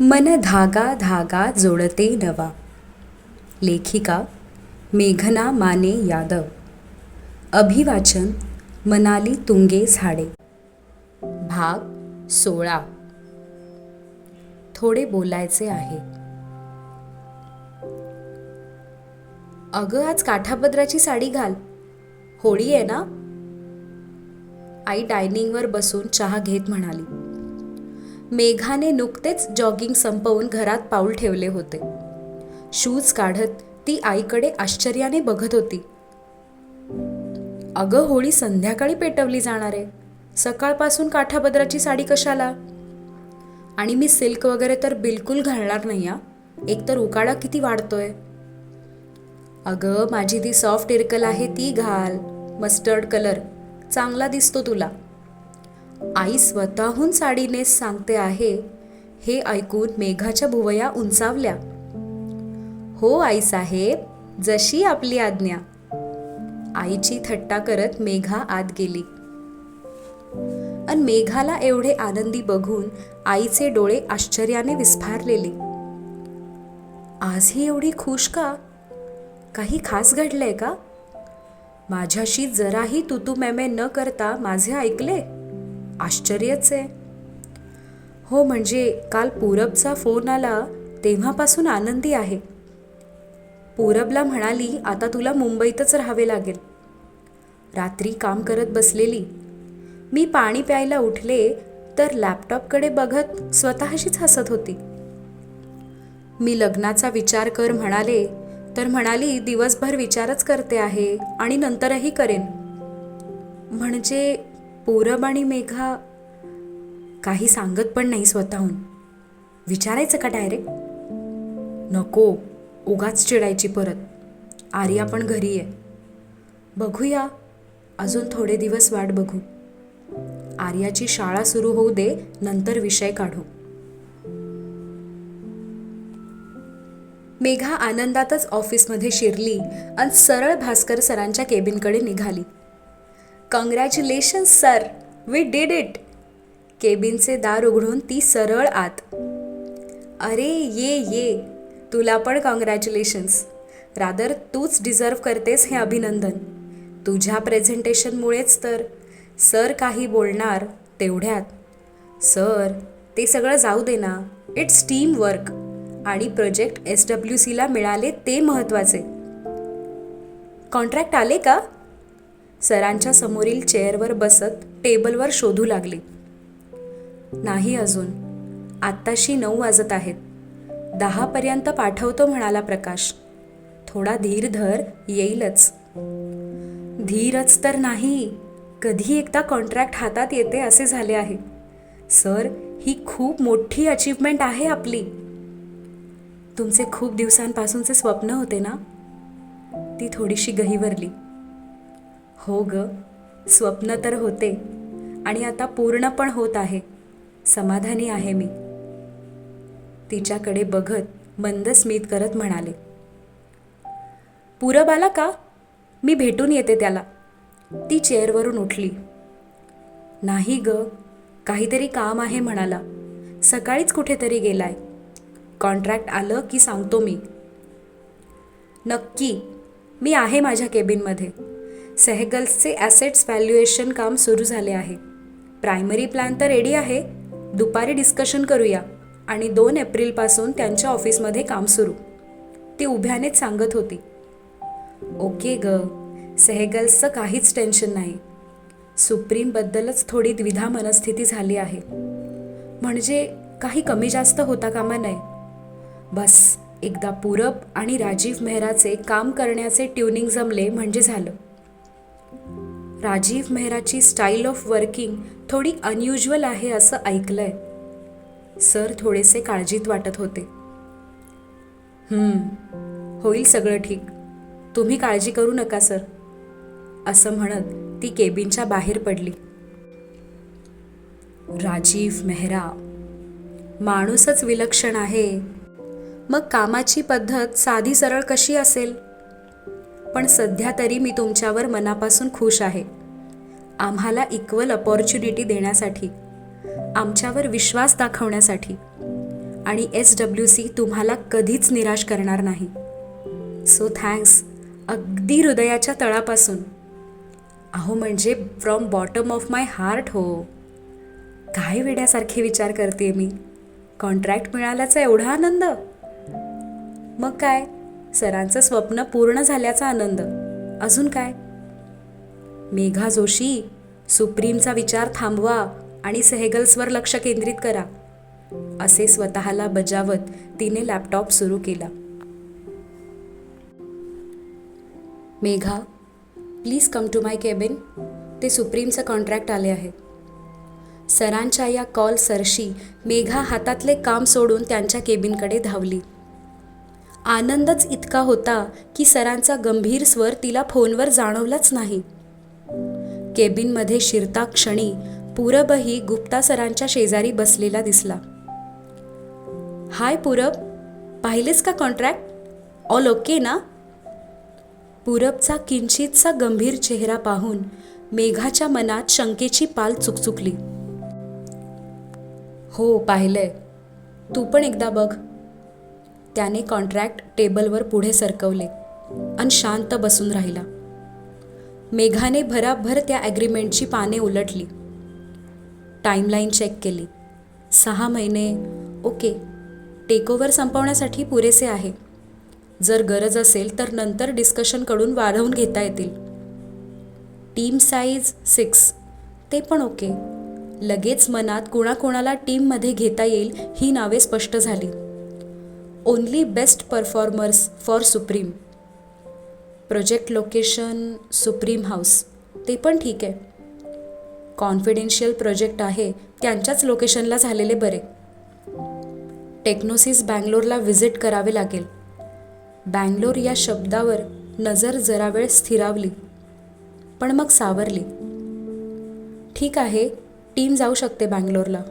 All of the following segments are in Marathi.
मन धागा धागा जोडते नवा. लेखिका मेघना माने यादव. अभिवाचन मनाली तुंगे झाडे. भाग सोळा. थोडे बोलायचे आहे. अगं आज काठापदराची साडी घाल. होळी आहे ना? आई डायनिंगवर बसून चहा घेत म्हणाली. मेघाने नुकतेच जॉगिंग संपवून घरात पाऊल ठेवले होते. शूज काढत ती आईकडे आश्चर्याने बघत होती. अगं होळी संध्याकाळी पेटवली जाणार आहे. सकाळपासून काठापदराची साडी कशाला? आणि मी सिल्क वगैरे तर बिलकुल घालणार नाही हा. एकतर उकाडा किती वाढतोय? अगं माझी ती सॉफ्ट इरकल आहे ती घाल. Mustard colour. चांगला दिसतो तुला. आई स्वतःहून साडीने सांगते आहे. हे ऐकून मेघाच्या भुवया उंचावल्या. हो आई साहेब जशी आपली आज्ञा. आईची थट्टा करत मेघा आत गेली. अन मेघाला एवढे आनंदी बघून आईचे डोळे आश्चर्याने विस्फारलेले. आजही एवढी खुश का? काही खास घडलंय का? माझ्याशी जराही तुतू मेमे न करता माझे ऐकले? आश्चर्यच? आहे हो म्हणजे काल पूरबचा फोन आला तेव्हापासून आनंदी आहे. पूरबला म्हणाली आता तुला मुंबईतच राहावे लागेल. रात्री काम करत बसलेली. मी पाणी प्यायला उठले तर लॅपटॉपकडे बघत स्वतःशीच हसत होती. मी लग्नाचा विचार कर म्हणाले तर म्हणाली दिवसभर विचारच करते आहे आणि नंतरही करेन. म्हणजे पूरब आणि मेघा काही सांगत पण नाही स्वतःहून. विचारायचं का डायरेक्ट नको उगाच चिडायची परत. आर्या पण घरी आहे. बघूया अजून थोडे दिवस वाट बघू. आर्याची शाळा सुरू होऊ दे नंतर विषय काढू. मेघा आनंदातच ऑफिसमध्ये शिरली आणि सरळ भास्कर सरांच्या केबिनकडे निघाली. Congratulations sir we did it केबिनचे दार उघडून ती सरळ आत. अरे ये ये. तुला पण कॉंग्रॅच्युलेशन्स रादर तूच डिझर्व करतेस हे अभिनंदन. तुझ्या प्रेझेंटेशनमुळेच तर. सर काही बोलणार तेवढ्यात. सर ते सगळं जाऊ दे ना. इट्स टीम वर्क आणि प्रोजेक्ट एस डब्ल्यू सीला मिळाले ते महत्त्वाचे कॉन्ट्रॅक्ट आले का? सरांच्या समोरील चेअरवर बसत टेबलवर शोधू लागले. नाही अजून. आत्ताशी नऊ वाजत आहेत. दहापर्यंत पाठवतो म्हणाला प्रकाश. थोडा धीर धर येईलच. धीरच तर नाही. कधी एकदा कॉन्ट्रॅक्ट हातात येते असे झाले आहे. सर ही खूप मोठी अचीवमेंट आहे आपली. तुमचे खूप दिवसांपासूनचे स्वप्न होते ना? ती थोडीशी गहिवरली. हो ग स्वप्न तर होते आणि आता पूर्ण पण होत आहे. समाधानी आहे मी. तिच्याकडे बघत मंद स्मित करत म्हणाले. पूरब आला का? मी भेटून येते त्याला. ती चेअरवरून उठली. नाही ग काहीतरी काम आहे म्हणाला. सकाळीच कुठेतरी गेलाय. कॉन्ट्रॅक्ट आलं की सांगतो मी. नक्की मी आहे माझ्या केबिनमध्ये. सेहगल्सचे ॲसेट्स व्हॅल्युएशन काम सुरू झाले आहे. प्रायमरी प्लॅन तर रेडी आहे. दुपारी डिस्कशन करूया. आणि दोन एप्रिलपासून त्यांच्या ऑफिसमध्ये काम सुरू. ती उभ्यानेच सांगत होती. ओके ग. सेहगल्सचं काहीच टेन्शन नाही. सुप्रीमबद्दलच थोडी द्विधा मनस्थिती झाली आहे. म्हणजे काही कमी जास्त होता कामा नये. बस एकदा पूरब आणि राजीव मेहराचे काम करण्याचे ट्युनिंग जमले म्हणजे झालं. राजीव मेहराची स्टाईल ऑफ वर्किंग थोडी अनयुज्युअल आहे असं ऐकलंय. सर थोडेसे काळजीत वाटत होते. होईल सगळं ठीक. तुम्ही काळजी करू नका सर असं म्हणत ती केबिनच्या बाहेर पडली. राजीव मेहरा माणूसच विलक्षण आहे. मग कामाची पद्धत साधी सरळ कशी असेल? पण सध्या तरी मी तुमच्यावर मनापासून खुश आहे. आम्हाला इक्वल अपॉर्च्युनिटी देण्यासाठी आमच्यावर विश्वास दाखवण्यासाठी आणि एस डब्ल्यू सी तुम्हाला कधीच निराश करणार नाही. सो थँक्स अगदी हृदयाच्या तळापासून. अहो म्हणजे from bottom of my heart हो. काय वेड्यासारखे विचार करते मी. कॉन्ट्रॅक्ट मिळाल्याचा एवढा आनंद. मग काय? सरांचं स्वप्न पूर्ण झाल्याचा आनंद. अजून काय? मेघा जोशी सुप्रीमचा विचार थांबवा आणि सेहेगल्सवर लक्ष केंद्रित करा. असे स्वतःला बजावत तिने लॅपटॉप सुरू केला. Megha please come to my cabin ते सुप्रीमचं कॉन्ट्रॅक्ट आले आहे. सरांच्या या कॉल सरशी मेघा हातातले काम सोडून त्यांच्या केबिनकडे धावली. आनंदच इतका होता की सरांचा गंभीर स्वर तिला फोनवर जाणवलाच नाही. केबिनमध्ये शिरता क्षणी पूरबही गुप्ता सरांच्या शेजारी बसलेला दिसला. हाय पूरब पाहिलेस का कॉन्ट्रॅक्ट ऑल ओके ना? पूरबचा किंचितसा गंभीर चेहरा पाहून मेघाच्या मनात शंकेची पाल चुकचुकली. हो पाहिलंय. तू पण एकदा बघ. त्याने कॉन्ट्रॅक्ट टेबलवर पुढे सरकवले आणि शांत बसून राहिला. मेघाने भराभर त्या ॲग्रीमेंटची पाने उलटली. टाईमलाईन चेक केली. सहा महिने. ओके. टेकओव्हर संपवण्यासाठी पुरेसे आहे. जर गरज असेल तर नंतर डिस्कशनकडून वाढवून घेता येतील. Team size six. ते पण ओके. लगेच मनात कोणाकोणाला टीममध्ये घेता येईल ही नावे स्पष्ट झाली. Only best performers for Supreme project location Supreme house ते पण ठीक आहे. कॉन्फिडेन्शियल प्रोजेक्ट आहे त्यांच्याच लोकेशनला झालेले बरे. टेक्नोसिस बँगलोरला व्हिजिट करावे लागेल. बँगलोर या शब्दावर नजर जरा वेळ स्थिरावली पण मग सावरली. ठीक आहे टीम जाऊ शकते बँगलोरला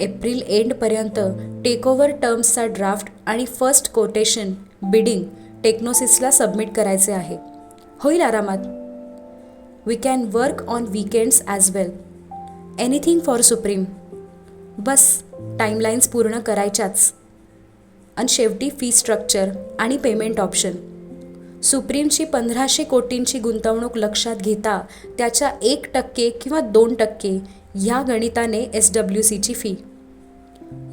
एप्रिल एंडपर्यंत टेकओव्हर टर्म्सचा ड्राफ्ट आणि फर्स्ट कोटेशन बिडिंग टेक्नोसिसला सबमिट करायचे आहे. होईल आरामात? We can work on weekends as well anything for Supreme bus timelines पूर्ण करायच्याच. आणि शेवटी फी स्ट्रक्चर आणि पेमेंट ऑप्शन सुप्रीमची पंधराशे कोटींची गुंतवणूक लक्षात घेता त्याच्या एक टक्के किंवा दोन टक्के ह्या गणिताने एस डब्ल्यू सीची फी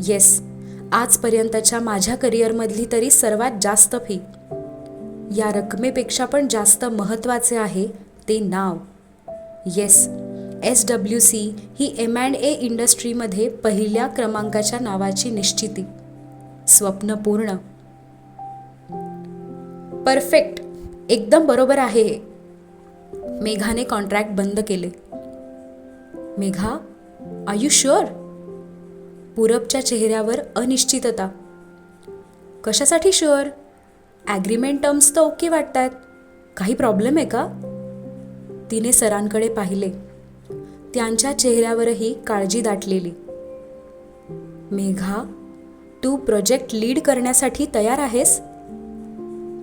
येस आजपर्यंतच्या माझ्या करिअरमधली तरी सर्वात जास्त फी या रकमेपेक्षा पण जास्त महत्त्वाचे आहे ते नाव. येस एस डब्ल्यू सी ही एम अँड ए इंडस्ट्रीमध्ये पहिल्या क्रमांकाच्या नावाची निश्चिती. स्वप्न पूर्ण. परफेक्ट एकदम बरोबर आहे हे. मेघाने कॉन्ट्रॅक्ट बंद केले. मेघा आर यू शुअर पूरबच्या चेहऱ्यावर अनिश्चितता. कशासाठी शुअर ॲग्रीमेंट टर्म्स तर ओके वाटत आहेत काही प्रॉब्लेम आहे का? तिने सरांकडे पाहिले. त्यांच्या चेहऱ्यावरही काळजी दाटलेली. मेघा तू प्रोजेक्ट लीड करण्यासाठी तयार आहेस?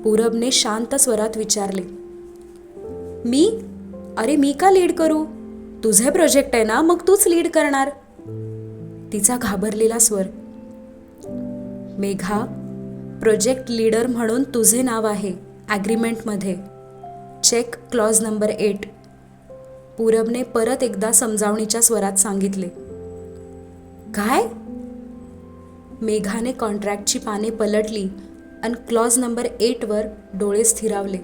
पूरबने शांत स्वरात विचारले मी? अरे मी का लीड करू? तुझे प्रोजेक्ट आहे ना मग तूच लीड करणार. तिचा घाबरलेला स्वर मेघा प्रोजेक्ट लीडर म्हणून तुझे नाव आहे ॲग्रीमेंटमध्ये चेक क्लॉज नंबर एट पूरबने परत एकदा समजावणीच्या स्वरात सांगितले काय? मेघाने कॉन्ट्रॅक्टची पाने पलटली आणि क्लॉज नंबर एटवर डोळे स्थिरावले.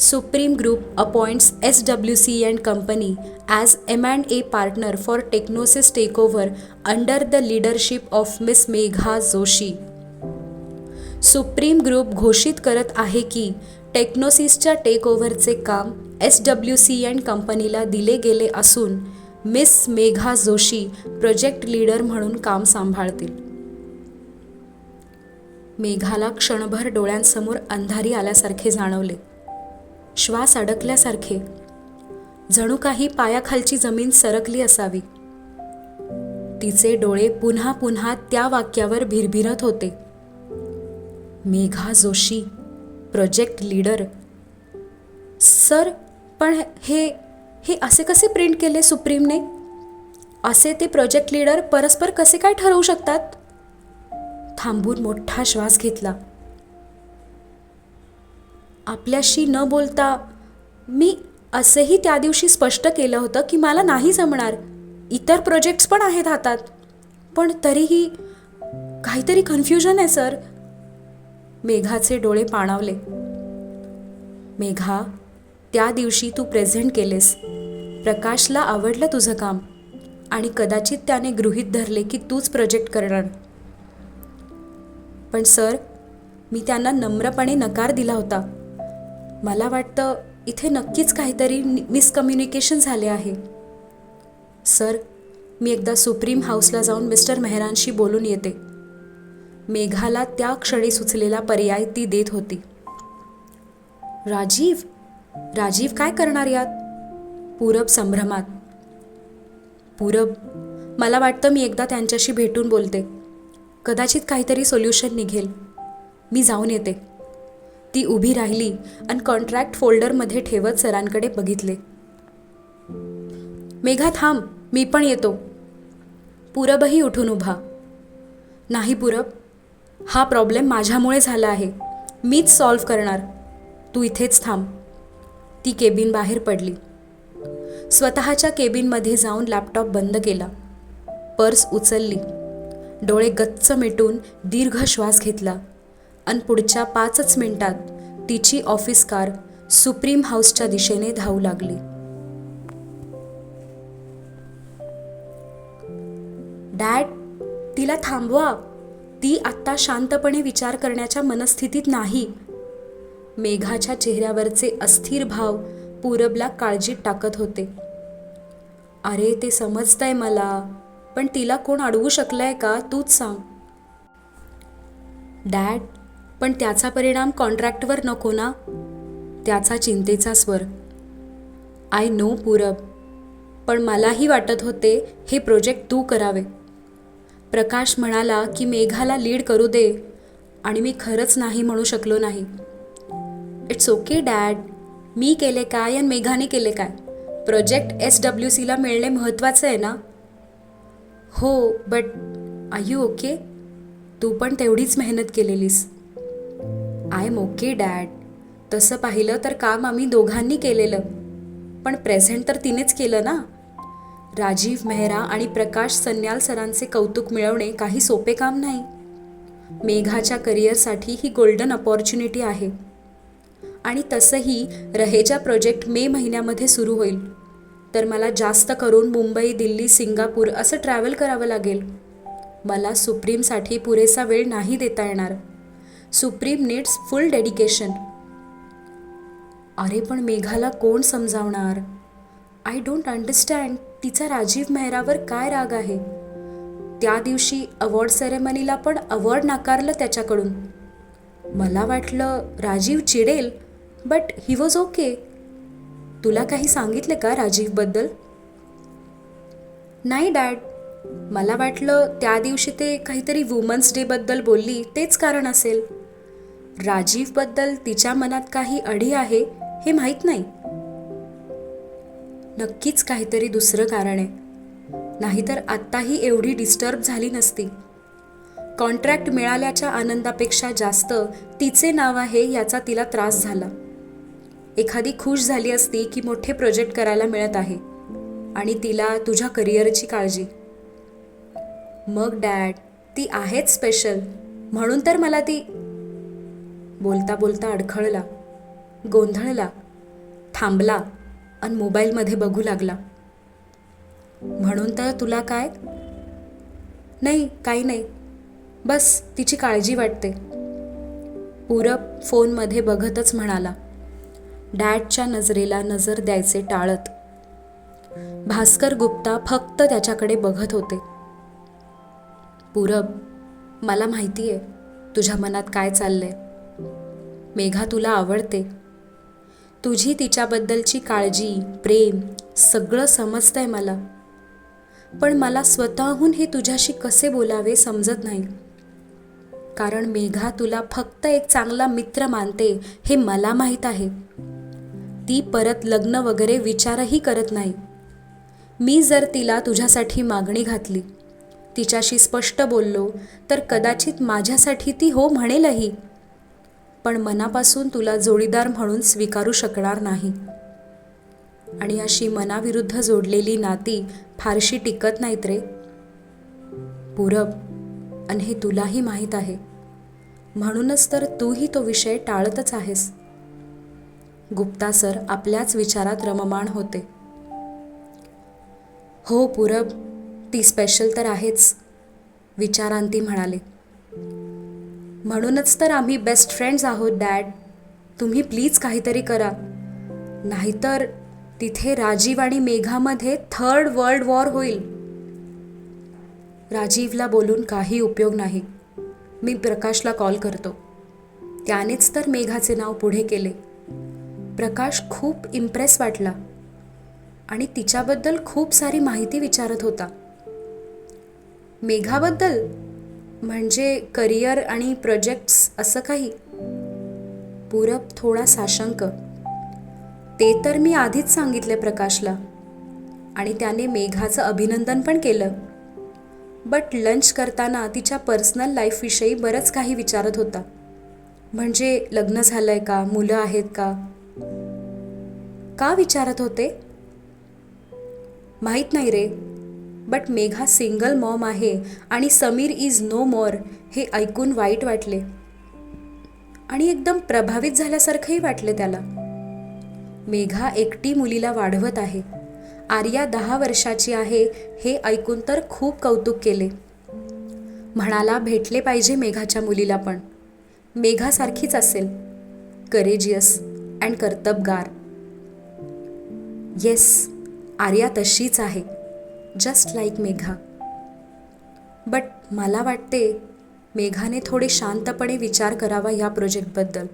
Supreme group appoints S W C and company as M and A partner for Technosys takeover under the leadership of miss Megha Joshi Supreme group घोषित करत आहे की टेक्नोसिसच्या टेकओव्हरचे काम एस डब्ल्यू सी अँड कंपनीला दिले गेले असून miss Megha Joshi project leader म्हणून काम सांभाळतील. मेघाला क्षणभर डोळ्यांसमोर अंधारी आल्यासारखे जाणवले. श्वास अडकल्यासारखे. जणू काही पायाखालची जमीन सरकली असावी. तिचे डोळे पुन्हा पुन्हा त्या वाक्यावर भिरभिरत होते. Megha Joshi project leader. Sir पण हे हे असे कसे प्रिंट केले सुप्रीमने? असे ते प्रोजेक्ट लीडर परस्पर कसे काय ठरवू शकतात? थांबून मोठा श्वास घेतला. आपल्याशी न बोलता मी असंही त्या दिवशी स्पष्ट केलं होतं की मला नाही जमणार. इतर प्रोजेक्ट्स पण आहेत हातात. पण तरीही काहीतरी कन्फ्युजन आहे सर मेघाचे डोळे पाणावले. मेघा त्या दिवशी तू प्रेझेंट केलेस. प्रकाशला आवडलं तुझं काम. आणि कदाचित त्याने गृहीत धरले की तूच प्रोजेक्ट करणार. पण सर मी त्यांना नम्रपणे नकार दिला होता. मला वाटतं इथे नक्कीच काहीतरी मिसकम्युनिकेशन झाले आहे. सर मी एकदा सुप्रीम हाऊसला जाऊन मिस्टर मेहरांशी बोलून येते. मेघाला त्या क्षणी सुचलेला पर्याय ती देत होती. राजीव? राजीव काय करणार यात? पूरब संभ्रमात. पूरब मला वाटतं मी एकदा त्यांच्याशी भेटून बोलते. कदाचित काहीतरी सोल्युशन निघेल. मी जाऊन येते. ती उभी राहिली आणि कॉन्ट्रॅक्ट फोल्डरमध्ये ठेवत सरांकडे बघितले. मेघा थांब मी पण येतो. पूरबही उठून उभा. नाही पूरब हा प्रॉब्लेम माझ्यामुळे झाला आहे. मीच सॉल्व्ह करणार. तू इथेच थांब. ती केबिन बाहेर पडली. स्वतःच्या केबिनमध्ये जाऊन लॅपटॉप बंद केला. पर्स उचलली. डोळे गच्च मिटून दीर्घ श्वास घेतला. आणि पुढच्या पाचच मिनिटात तिची ऑफिस कार सुप्रीम हाऊसच्या दिशेने धावू लागली. डॅड तिला थांबवा. ती आत्ता शांतपणे विचार करण्याच्या मनस्थितीत नाही. मेघाच्या चेहऱ्यावरचे अस्थिर भाव पूरबला काळजीत टाकत होते. अरे ते समजतंय मला. पण तिला कोण अडवू शकलंय का तूच सांग. डॅड पण त्याचा परिणाम कॉन्ट्रॅक्टवर नको ना. त्याचा चिंतेचा स्वर. आय नो पूरब. पण मलाही वाटत होते हे प्रोजेक्ट तू करावे. प्रकाश म्हणाला की मेघाला लीड करू दे आणि मी खरंच नाही म्हणू शकलो नाही. इट्स ओके डॅड मी केले काय आणि मेघाने केले काय? प्रोजेक्ट एस डब्ल्यू सीला मिळणे महत्त्वाचं आहे ना? हो बट आय यू ओके तू पण तेवढीच मेहनत केलेलीस. आय एम ओके डॅड तसं पाहिलं तर काम आम्ही दोघांनी केलेलं. पण प्रेझेंट तर तिनेच केलं ना? राजीव मेहरा आणि प्रकाश सन्याल सरांचे कौतुक मिळवणे काही सोपे काम नाही. मेघाच्या करिअरसाठी ही गोल्डन अपॉर्च्युनिटी आहे. आणि तसंही रहेजा प्रोजेक्ट मे महिन्यामध्ये सुरू होईल. तर मला जास्त करून मुंबई दिल्ली सिंगापूर असं ट्रॅव्हल करावं लागेल. मला सुप्रीमसाठी पुरेसा वेळ नाही देता येणार. सुप्रीम नीड्स फुल डेडिकेशन अरे पण मेघाला कोण समजावणार? आय डोंट अंडरस्टँड तिचा राजीव मेहरावर काय राग आहे? त्या दिवशी अवॉर्ड सेरेमनीला पण अवॉर्ड नाकारलं त्याच्याकडून. मला वाटलं राजीव चिडेल बट ही वॉज ओके तुला काही सांगितले का राजीवबद्दल? नाही डॅड. मला वाटलं त्या दिवशी ते काहीतरी वुमन्स डेबद्दल बोलली तेच कारण असेल. राजीवबद्दल तिच्या मनात काही अडी आहे हे माहीत नाही. नक्कीच काहीतरी दुसरं कारण आहे. नाहीतर आत्ताही एवढी डिस्टर्ब झाली नसती. कॉन्ट्रॅक्ट मिळाल्याच्या आनंदापेक्षा जास्त तिचे नाव आहे याचा तिला त्रास झाला. एखादी खुश झाली असती की मोठे प्रोजेक्ट करायला मिळत आहे. आणि तिला तुझ्या करिअरची काळजी. मग डॅड ती आहेच स्पेशल म्हणून तर मला ती बोलता बोलता अडखळला गोंधळला थांबला आणि मोबाईलमध्ये बघू लागला. म्हणून तर तुला काय? नाही काही नाही. बस तिची काळजी वाटते. पूरब फोनमध्ये बघतच म्हणाला. डॅडच्या नजरेला नजर द्यायचे टाळत. भास्कर गुप्ता फक्त त्याच्याकडे बघत होते. पूरब मला माहिती आहे तुझ्या मनात काय चाललंय. मेघा तुला आवडते. तुझी तिच्याबद्दलची काळजी प्रेम सगळं समजतंय मला. पण मला स्वतःहून हे तुझ्याशी कसे बोलावे समजत नाही. कारण मेघा तुला फक्त एक चांगला मित्र मानते हे मला माहीत आहे. ती परत लग्न वगैरे विचारही करत नाही. मी जर तिला तुझ्यासाठी मागणी घातली तिच्याशी स्पष्ट बोललो तर कदाचित माझ्यासाठी ती हो म्हणेलही. पण मनापासून तुला जोडीदार म्हणून स्वीकारू शकणार नाही. आणि अशी मनाविरुद्ध जोडलेली नाती फारशी टिकत नाहीत रे. पूरब आणि हे तुलाही माहीत आहे. म्हणूनच तर तूही तो विषय टाळतच आहेस. गुप्ता सर आपल्याच विचारात रममाण होते. हो पूरब ती स्पेशल तर आहेच विचारांती म्हणाले. म्हणूनच तर आम्ही बेस्ट फ्रेंड्स आहोत डॅड तुम्ही प्लीज काहीतरी करा. नाहीतर तिथे राजीव आणि मेघामध्ये थर्ड वर्ल्ड वॉर होईल. राजीवला बोलून काही उपयोग नाही. मी प्रकाशला कॉल करतो. त्यानेच तर मेघाचे नाव पुढे केले. प्रकाश खूप इम्प्रेस वाटला. आणि तिच्याबद्दल खूप सारी माहिती विचारत होता. मेघाबद्दल? म्हणजे करिअर आणि प्रोजेक्ट्स असं काही? पूरब थोडा साशंक. ते तर मी आधीच सांगितले प्रकाशला. आणि त्याने मेघाचं अभिनंदन पण केलं. बट लंच करताना तिच्या पर्सनल लाईफविषयी बरंच काही विचारत होता. म्हणजे लग्न झालं आहे का? मुलं आहेत का? का विचारत होते? माहीत नाही रे बट मेघा सिंगल मॉम आहे आणि समीर इज नो मोर हे ऐकून वाईट वाटले. आणि एकदम प्रभावित झाल्यासारखंही वाटले त्याला. मेघा एकटी मुलीला वाढवत आहे. आर्या दहा वर्षाची आहे हे ऐकून तर खूप कौतुक केले. म्हणाला भेटले पाहिजे मेघाच्या मुलीला पण. मेघासारखीच असेल. करेजियस अँड कर्तबगार. येस आर्या तशीच आहे जस्ट लाईक मेघा. बट मला वाटते मेघाने थोडे शांतपणे विचार करावा या प्रोजेक्टबद्दल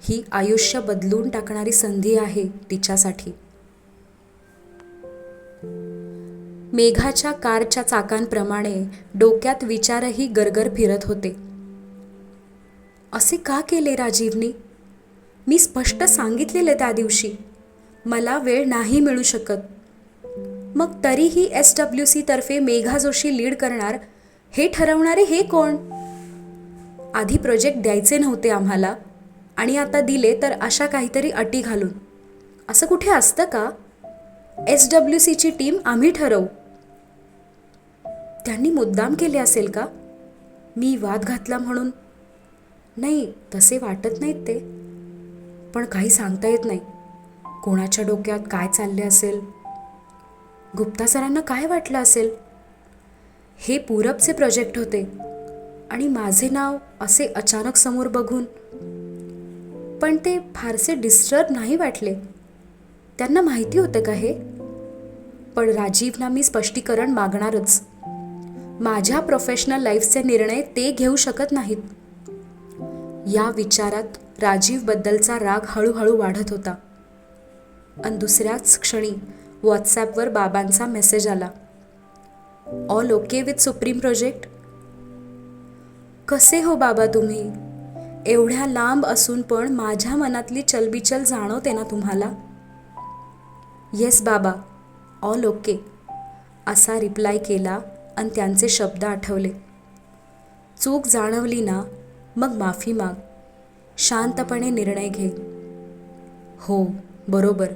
ही आयुष्य बदलून टाकणारी संधी आहे तिच्यासाठी. मेघाच्या कारच्या चाकांप्रमाणे डोक्यात विचारही गरगर फिरत होते. असे का केले राजीवनी? मी स्पष्ट सांगितलेले त्या दिवशी. मला वेळ नाही मिळू शकत. मग तरीही एस डब्ल्यू सी तर्फे मेघा जोशी लीड करणार हे ठरवणारे हे कोण? आधी प्रोजेक्ट द्यायचे नव्हते आम्हाला आणि आता दिले तर अशा काहीतरी अटी घालून. असं कुठे असतं का? एस डब्ल्यू सीची टीम आम्ही ठरवू. त्यांनी मुद्दाम केले असेल का? मी वाद घातला म्हणून. नाही तसे वाटत नाहीत ते. पण काही सांगता येत नाही. कोणाच्या डोक्यात काय चालले असेल? गुप्ता सरांना काय वाटलं असेल? हे पूरबचे प्रोजेक्ट होते. आणि माझे नाव असे अचानक समोर बघून पण ते फारसे डिस्टर्ब नाही वाटले. त्यांना माहिती होतं का हे? पण राजीवना मी स्पष्टीकरण मागणारच. माझ्या प्रोफेशनल लाईफचे निर्णय ते घेऊ शकत नाहीत. या विचारात राजीवबद्दलचा राग हळूहळू वाढत होता. आणि दुसऱ्याच क्षणी व्हॉट्सॲपवर बाबांचा मेसेज आला. All okay with supreme project? कसे हो बाबा तुम्ही? एवढ्या लांब असून पण माझ्या मनातली चलबिचल जाणवते ना तुम्हाला? येस बाबा ऑल ओके असा रिप्लाय केला आणि त्यांचे शब्द आठवले. चूक जाणवली ना मग माफी माग. शांतपणे निर्णय घे. हो बरोबर.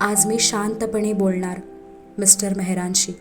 आज मी शांतपणे बोलणार मिस्टर मेहरांशी